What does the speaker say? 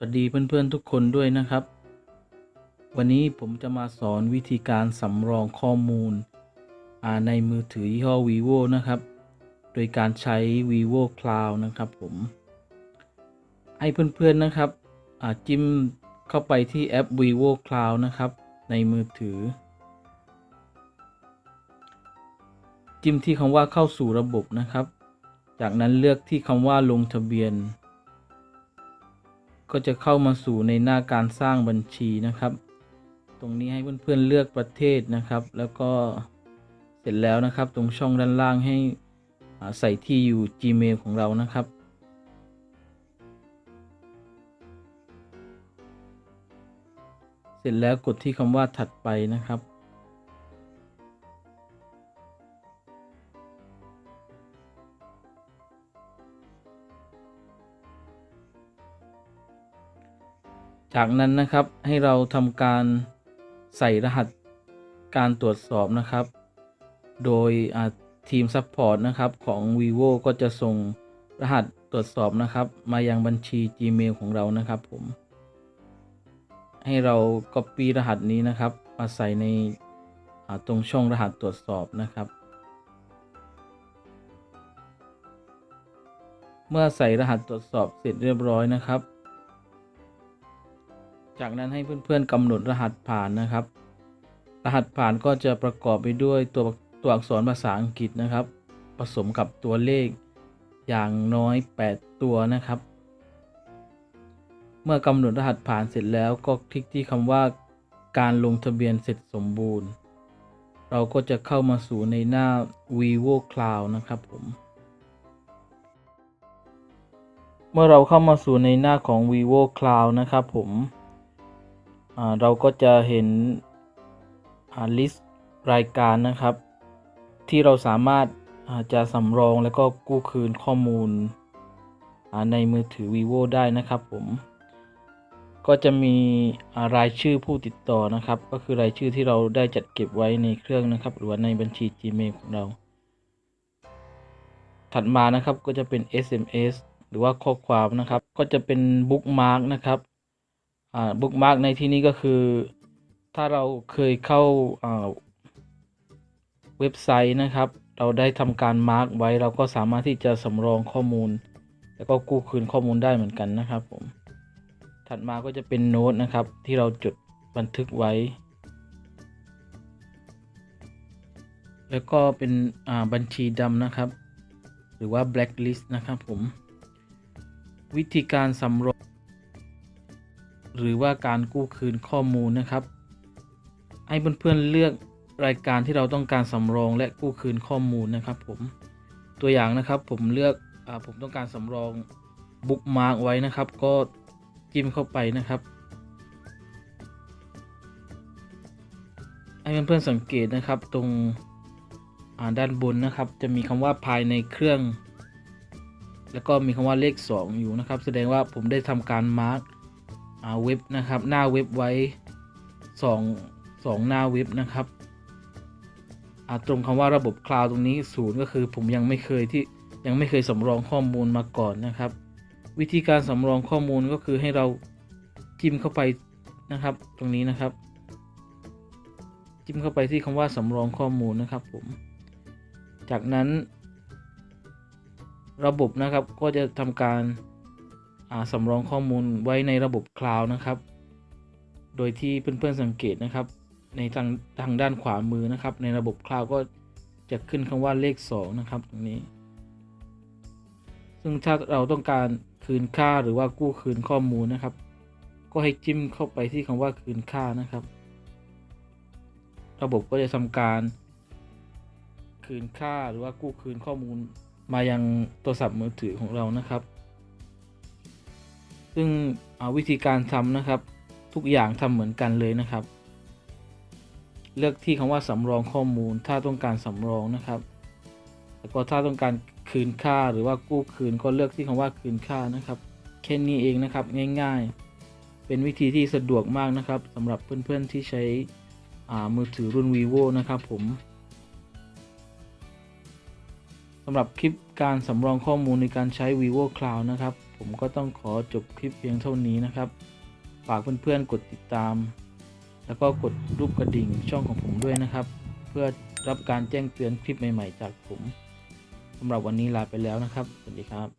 สวัสดีเพื่อนๆทุกคนด้วยนะครับ วันนี้ผมจะมาสอนวิธีการสำรองข้อมูลในมือถือยี่ห้อ vivo นะครับ โดยการใช้ vivo cloud นะครับผม ให้เพื่อนๆนะครับจิ้มเข้าไปที่แอป vivo cloud นะครับ ในมือถือ จิ้มที่คำว่าเข้าสู่ระบบนะครับ จากนั้นเลือกที่คำว่าลงทะเบียน ก็จะเข้ามาสู่ในหน้าการสร้างบัญชีนะครับ ตรงนี้ให้เพื่อนๆเลือกประเทศนะครับ แล้วก็เสร็จแล้วนะครับ ตรงช่องด้านล่างให้ใส่ที่อยู่ Gmail ของเรานะครับเสร็จแล้วกดที่คำว่าถัดไปนะครับ จากนั้นนะครับให้เราทำการใส่รหัสการตรวจสอบนะครับ โดยทีมซัพพอร์ตนะครับของ vivo ก็จะส่งรหัสตรวจสอบนะครับ มายังบัญชี Gmail ของเรานะครับผม ให้เรา Copy รหัสนี้นะครับ มาใส่ในตรงช่องรหัสตรวจสอบนะครับ เมื่อใส่รหัสตรวจสอบเสร็จเรียบร้อยนะครับ จากนั้นให้เพื่อนๆกำหนดรหัสผ่านนะครับ รหัสผ่านก็จะประกอบไปด้วยตัวตัวอักษรภาษาอังกฤษนะครับ ผสมกับตัวเลขอย่างน้อย 8 ตัวนะครับ เมื่อกำหนดรหัสผ่านเสร็จแล้วก็คลิกที่คำว่าการลงทะเบียนเสร็จสมบูรณ์ เราก็จะเข้ามาสู่ในหน้า vivo cloud นะครับผม เมื่อเราเข้ามาสู่ในหน้าของ vivo cloud นะครับผม เราก็จะเห็นลิสต์รายการนะครับ ที่เราสามารถจะสำรองแล้วก็กู้คืนข้อมูลในมือถือ vivo ได้นะครับผม ก็จะมีรายชื่อผู้ติดต่อนะครับ ก็คือรายชื่อที่เราได้จัดเก็บไว้ในเครื่องนะครับ หรือว่าในบัญชี Gmail ของเรา ถัดมานะครับก็จะเป็น SMS หรือว่าข้อความนะครับ ก็จะเป็นบุ๊กมาร์กนะครับ บุ๊กมาร์กในที่นี้ก็คือ ถ้าเราเคยเข้าาเว็บไซต์นะครับ เราได้ทำการมาร์กไว้เราก็สามารถที่จะสำรองข้อมูล แล้วก็กู้คืนข้อมูลได้เหมือนกันนะครับผมถัดมาก็จะเป็นโน้ตนะครับ ที่เราจดบันทึกไว้ แล้วก็เป็นบัญชีดำนะครับ หรือว่า blacklist นะครับผม วิธีการสำรอง หรือว่าการกู้คืนข้อมูลนะครับ ให้เพื่อนๆเลือกรายการที่เราต้องการสำรองและกู้คืนข้อมูลนะครับผมตัวอย่างนะครับผมเลือกอผมต้องการสำรองบุ๊กมาร์กไว้นะครับ ก็จิ้มเข้าไปนะครับให้เพื่อนๆสังเกตนะครับตรงด้านบนนะครับ จะมีคำว่าภายในเครื่อง แล้วก็มีคำว่าเลข 2 อยู่นะครับ แสดงว่าผมได้ทำการมาร์ก เว็บนะครับ หน้าเว็บไว้2 2หน้าเว็บนะครับอาตรงคำว่าระบบคลาวด์ตรงนี้ศูนย์ก็คือผมยังไม่เคยที่ยังไม่เคยสำรองข้อมูลมาก่อนนะครับ วิธีการสำรองข้อมูลก็คือให้เราจิ้มเข้าไปนะครับ ตรงนี้นะครับ จิ้มเข้าไปที่คำว่าสำรองข้อมูลนะครับผม จากนั้น ระบบนะครับก็จะทำการ สำรองข้อมูลไว้ในระบบคลาวด์นะครับ โดยที่เพื่อนๆสังเกตนะครับ ในทางทางด้านขวามือนะครับ ในระบบคลาวด์ก็จะขึ้นคำว่าเลข 2 นะครับตรงนี้ ซึ่งถ้าเราต้องการคืนค่าหรือว่ากู้คืนข้อมูลนะครับ ก็ให้จิ้มเข้าไปที่คำว่าคืนค่านะครับ ระบบก็จะทำการ คืนค่าหรือว่ากู้คืนข้อมูลมายังโทรศัพท์มือถือของเรานะครับ ซึ่งเอาวิธีการทำนะครับ ทุกอย่างทำเหมือนกันเลยนะครับ เลือกที่คำว่าสำรองข้อมูล ถ้าต้องการสำรองนะครับแล้วก็ถ้าต้องการคืนค่าหรือว่ากู้คืนก็เลือกที่คำว่าคืนค่านะครับแค่นี้เองนะครับง่ายๆ เป็นวิธีที่สะดวกมากนะครับสำหรับเพื่อนๆที่ใช้อ่ามือถือรุ่น vivo นะครับผมสำหรับคลิปการสำรองข้อมูลในการใช้ vivo cloud นะครับ ผมก็ต้องขอจบคลิปเพียงเท่านี้นะครับ ฝากเพื่อนๆกดติดตาม แล้วก็กดรูปกระดิ่งช่องของผมด้วยนะครับ เพื่อรับการแจ้งเตือนคลิปใหม่ ๆ จากผมสำหรับวันนี้ลาไปแล้วนะครับ สวัสดีครับ